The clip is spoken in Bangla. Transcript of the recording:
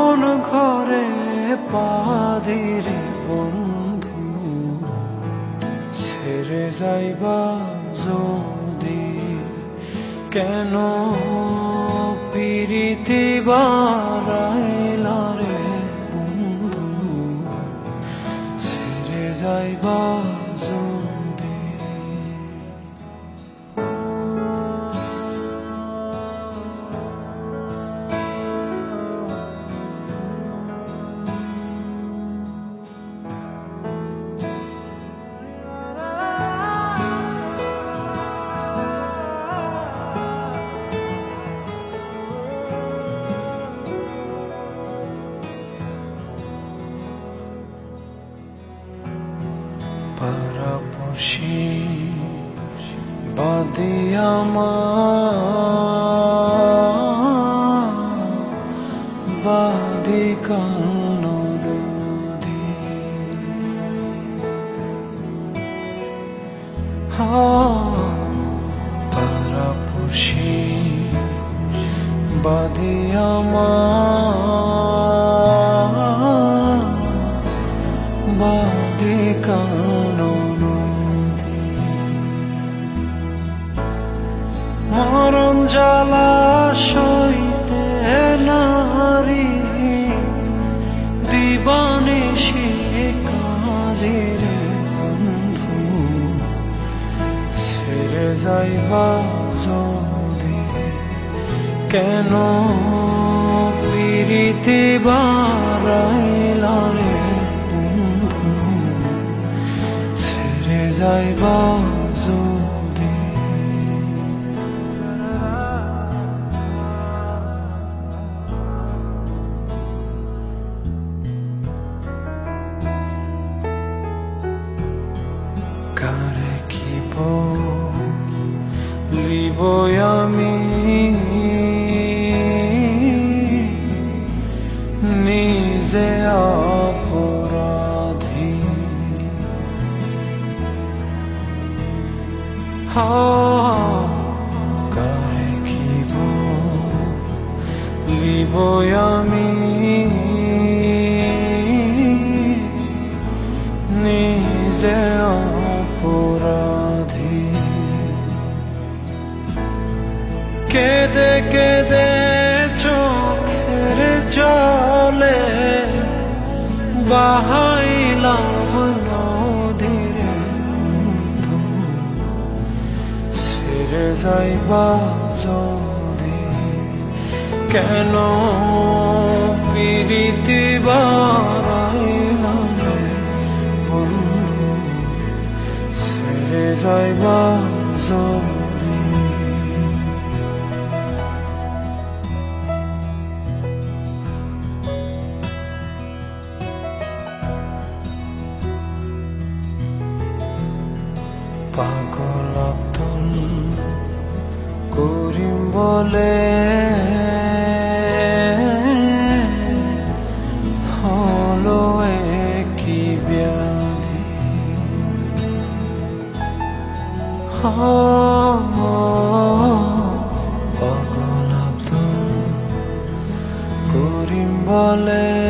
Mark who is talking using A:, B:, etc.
A: আপন ঘরে পাদিরে বন্ধু? ছেড়ে যাইবা যদি কেন? পিরিতি রে বন্ধু। ছেড়ে যাইবা পারাপড়শি বাদে আমার বাদে কান্ন নদী পারাপড়শি বাদে ছেড়ে যাইবা যদি কেন পিরিতি বারাইলা রে বন্ধু? ছেড়ে যাইবা যদি লিব আমি নিজে অপরাধী কারে কি লিব আমি কেদে চোখের জলে। বাহাইলাম নদীর ছেড়ে যাইবা যদি কেন? পিরিতি বারাইলাম রে বন্ধু। ছেড়ে যাইবা যদি পাগল করিম বলে হলো কি ব্যাধি। পাগল করিম বলে